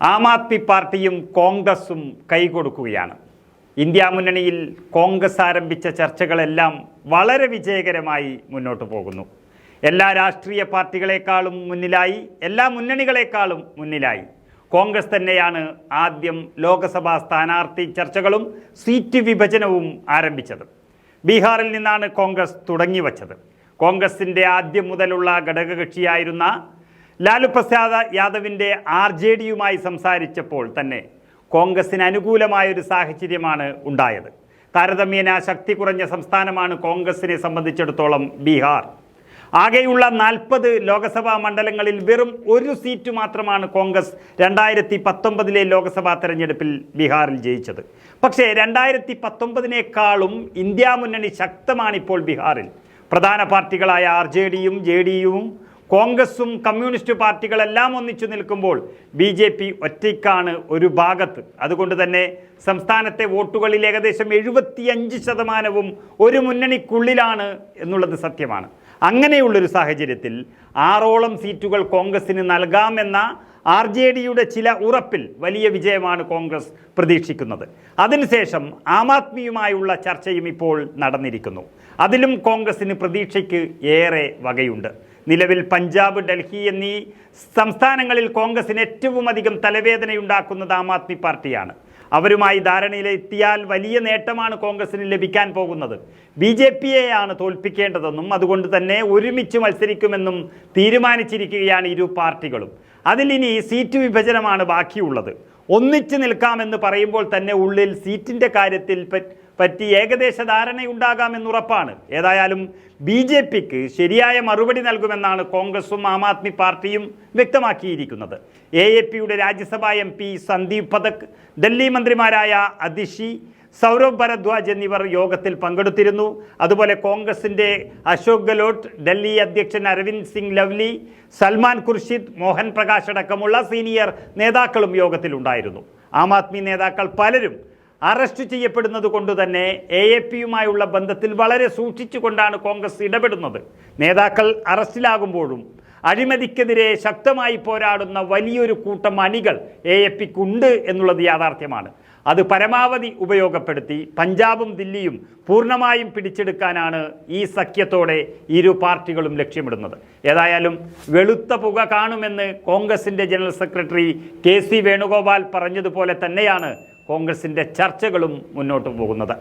ആം ആദ്മി പാർട്ടിയും കോൺഗ്രസും കൈകൊടുക്കുകയാണ്. ഇന്ത്യ മുന്നണിയിൽ കോൺഗ്രസ് ആരംഭിച്ച ചർച്ചകളെല്ലാം വളരെ വിജയകരമായി മുന്നോട്ട് പോകുന്നു. എല്ലാ രാഷ്ട്രീയ പാർട്ടികളെക്കാളും മുന്നിലായി എല്ലാ മുന്നണികളെക്കാളും മുന്നിലായി. കോൺഗ്രസ് തന്നെയാണ് ആദ്യം ലോക്സഭാ സ്ഥാനാർത്ഥി ചർച്ചകളും സീറ്റ് വിഭജനവും ആരംഭിച്ചത്. ബീഹാറിൽ നിന്നാണ് കോൺഗ്രസ് തുടങ്ങി വച്ചത് കോൺഗ്രസിന്റെ ആദ്യം മുതലുള്ള ഘടകകക്ഷിയായിരുന്ന ലാലു പ്രസാദ് യാദവിന്റെ ആർ ജെ ഡിയുമായി സംസാരിച്ചപ്പോൾ തന്നെ കോൺഗ്രസിന് അനുകൂലമായ ഒരു സാഹചര്യമാണ് ഉണ്ടായത്. താരതമ്യേന ശക്തി കുറഞ്ഞ സംസ്ഥാനമാണ് കോൺഗ്രസിനെ സംബന്ധിച്ചിടത്തോളം ബീഹാർ. ആകെയുള്ള നാൽപ്പത് ലോക്സഭാ മണ്ഡലങ്ങളിൽ വെറും ഒരു സീറ്റ് മാത്രമാണ് കോൺഗ്രസ് രണ്ടായിരത്തി പത്തൊമ്പതിലെ ലോക്സഭാ തെരഞ്ഞെടുപ്പിൽ ബീഹാറിൽ ജയിച്ചത്. പക്ഷേ രണ്ടായിരത്തി പത്തൊമ്പതിനേക്കാളും ഇന്ത്യ മുന്നണി ശക്തമാണിപ്പോൾ ബീഹാറിൽ. പ്രധാന പാർട്ടികളായ ആർ ജെ ഡിയും ജെ ഡിയും കോൺഗ്രസും കമ്മ്യൂണിസ്റ്റ് പാർട്ടികളെല്ലാം ഒന്നിച്ചു നിൽക്കുമ്പോൾ ബി ജെ പി ഒറ്റയ്ക്കാണ് ഒരു ഭാഗത്ത്. അതുകൊണ്ട് തന്നെ സംസ്ഥാനത്തെ വോട്ടുകളിൽ ഏകദേശം എഴുപത്തിയഞ്ച് ശതമാനവും ഒരു മുന്നണിക്കുള്ളിലാണ് എന്നുള്ളത് സത്യമാണ്. അങ്ങനെയുള്ളൊരു സാഹചര്യത്തിൽ ആറോളം സീറ്റുകൾ കോൺഗ്രസിന് നൽകാമെന്ന ആർ ജെ ഡിയുടെ ചില ഉറപ്പിൽ വലിയ വിജയമാണ് കോൺഗ്രസ് പ്രതീക്ഷിക്കുന്നത്. അതിനുശേഷം ആം ആദ്മിയുമായുള്ള ചർച്ചയും ഇപ്പോൾ നടന്നിരിക്കുന്നു. അതിലും കോൺഗ്രസിന് പ്രതീക്ഷയ്ക്ക് ഏറെ വകയുണ്ട്. നിലവിൽ പഞ്ചാബ് ഡൽഹി എന്നീ സംസ്ഥാനങ്ങളിൽ കോൺഗ്രസിന് ഏറ്റവും അധികം തലവേദനയുണ്ടാക്കുന്നത് ആം ആദ്മി പാർട്ടിയാണ്. അവരുമായി ധാരണയിലെത്തിയാൽ വലിയ നേട്ടമാണ് കോൺഗ്രസിന് ലഭിക്കാൻ പോകുന്നത്. ബി ജെ പിയെയാണ് തോൽപ്പിക്കേണ്ടതെന്നും അതുകൊണ്ട് തന്നെ ഒരുമിച്ച് മത്സരിക്കുമെന്നും തീരുമാനിച്ചിരിക്കുകയാണ് ഇരു പാർട്ടികളും. അതിലിനി സീറ്റ് വിഭജനമാണ് ബാക്കിയുള്ളത്. ഒന്നിച്ച് നിൽക്കാമെന്ന് പറയുമ്പോൾ തന്നെ ഉള്ളിൽ സീറ്റിന്റെ കാര്യത്തിൽ പറ്റി ഏകദേശ ധാരണയുണ്ടാകാമെന്നുറപ്പാണ് ഏതായാലും ബി ജെ പിക്ക് ശരിയായ മറുപടി നൽകുമെന്നാണ് കോൺഗ്രസും ആം ആദ്മി പാർട്ടിയും വ്യക്തമാക്കിയിരിക്കുന്നത്. എ എ പിയുടെ രാജ്യസഭാ എം പി സന്ദീപ് പതക് ഡൽഹി മന്ത്രിമാരായ അതിഷി സൗരവ് ഭരദ്വാജ് എന്നിവർ യോഗത്തിൽ പങ്കെടുത്തിരുന്നു. അതുപോലെ കോൺഗ്രസിന്റെ അശോക് ഗെലോട്ട് ഡൽഹി അധ്യക്ഷൻ അരവിന്ദ് സിംഗ് ലവ്ലി സൽമാൻ ഖുർഷിദ് മോഹൻ പ്രകാശ് അടക്കമുള്ള സീനിയർ നേതാക്കളും യോഗത്തിലുണ്ടായിരുന്നു. ആം ആദ്മി നേതാക്കൾ പലരും അറസ്റ്റ് ചെയ്യപ്പെടുന്നത് കൊണ്ട് തന്നെ എ എ പിയുമായുള്ള ബന്ധത്തിൽ വളരെ സൂക്ഷിച്ചുകൊണ്ടാണ് കോൺഗ്രസ് ഇടപെടുന്നത്. നേതാക്കൾ അറസ്റ്റിലാകുമ്പോഴും അഴിമതിക്കെതിരെ ശക്തമായി പോരാടുന്ന വലിയൊരു കൂട്ടം അണികൾ എ എ പിക്കുണ്ട് എന്നുള്ളത് യാഥാർത്ഥ്യമാണ്. അത് പരമാവധി ഉപയോഗപ്പെടുത്തി പഞ്ചാബും ദില്ലിയും പൂർണമായും പിടിച്ചെടുക്കാനാണ് ഈ സഖ്യത്തോടെ ഇരു പാർട്ടികളും ലക്ഷ്യമിടുന്നത്. ഏതായാലും വെളുത്ത പുക കാണുമെന്ന് കോൺഗ്രസിന്റെ general secretary K C Venugopal പറഞ്ഞതുപോലെ തന്നെയാണ് കോൺഗ്രസിന്റെ ചർച്ചകളും മുന്നോട്ട് പോകുന്നത്.